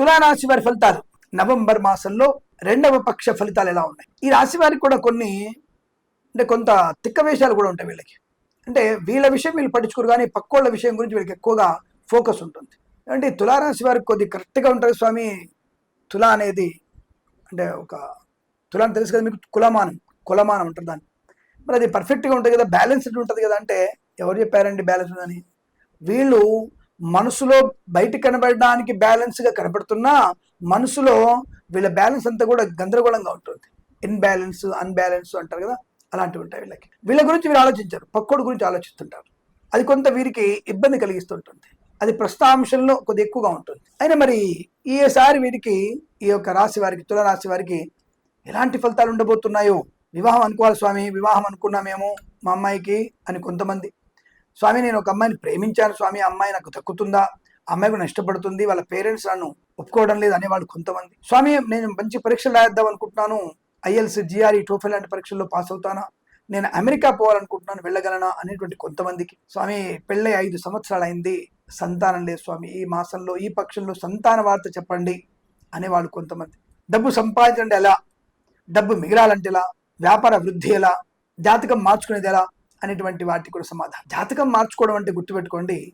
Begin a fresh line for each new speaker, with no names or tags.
తులారాశి వారి ఫలితాలు. నవంబర్ మాసంలో రెండవ పక్ష ఫలితాలు ఎలా ఉన్నాయి? ఈ రాశి వారికి కూడా కొన్ని అంటే కొంత తిక్కవేషాలు కూడా ఉంటాయి వీళ్ళకి. అంటే వీళ్ళ విషయం వీళ్ళు పట్టించుకోరు కానీ పక్కోళ్ళ విషయం గురించి వీళ్ళకి ఎక్కువగా ఫోకస్ ఉంటుంది. అంటే తులారాశి వారికి కొద్ది కరెక్ట్గా ఉంటుంది స్వామి. తుల అనేది అంటే ఒక తుల అని తెలుసు కదా మీకు? కులమానం కులమానం ఉంటుంది దాన్ని. మరి అది పర్ఫెక్ట్గా ఉంటుంది కదా బ్యాలెన్స్డ్ ఉంటుంది కదా అంటే ఎవరు చెప్పారండి బ్యాలెన్స్ అని వీళ్ళు మనసులో బయట కనబడడానికి బ్యాలెన్స్గా కనబడుతున్నా మనసులో వీళ్ళ బ్యాలెన్స్ అంతా కూడా గందరగోళంగా ఉంటుంది. ఇన్బ్యాలెన్స్ అన్బ్యాలెన్స్ అంటారు కదా అలాంటివి ఉంటాయి వీళ్ళకి. వీళ్ళ గురించి వీళ్ళు ఆలోచించారు పక్కోడు గురించి ఆలోచిస్తుంటారు. అది కొంత వీరికి ఇబ్బంది కలిగిస్తుంటుంది. అది ప్రస్తాంశంలో కొద్ది ఎక్కువగా ఉంటుంది. అయినా మరి ఈసారి వీరికి ఈ యొక్క రాశి వారికి తుల రాశి వారికి ఎలాంటి ఫలితాలు ఉండబోతున్నాయో? వివాహం అనుకోవాలి స్వామి వివాహం అనుకున్నామేమో మా అమ్మాయికి అని కొంతమంది స్వామి నేను ఒక అమ్మాయిని ప్రేమించాను స్వామి అమ్మాయి నాకు దక్కుతుందా? అమ్మాయి కూడా ఇష్టపడుతుంది వాళ్ళ పేరెంట్స్ నన్ను ఒప్పుకోవడం లేదు అనేవాళ్ళు కొంతమంది. స్వామి నేను మంచి పరీక్షలు రాయిద్దాం అనుకుంటున్నాను. ఐఎల్స్ జిఆర్ఈ టోఫెల్ లాంటి పరీక్షల్లో పాస్ అవుతానా? నేను అమెరికా పోవాలనుకుంటున్నాను వెళ్ళగలనా? అనేటువంటి కొంతమందికి. స్వామి పెళ్ళై ఐదు సంవత్సరాలు అయింది సంతానం లేదు స్వామి. ఈ మాసంలో ఈ పక్షంలో సంతాన వార్త చెప్పండి అనేవాళ్ళు కొంతమంది. డబ్బు సంపాదించండి ఎలా? డబ్బు మిగిలాలంటే ఎలా? వ్యాపార వృద్ధి ఎలా? జాతకం మార్చుకునేది ఎలా? అనేటువంటి వాటికి కూడా సమాధానం. జాతకం మార్చుకోవడం అంటే గుర్తుపెట్టుకోండి.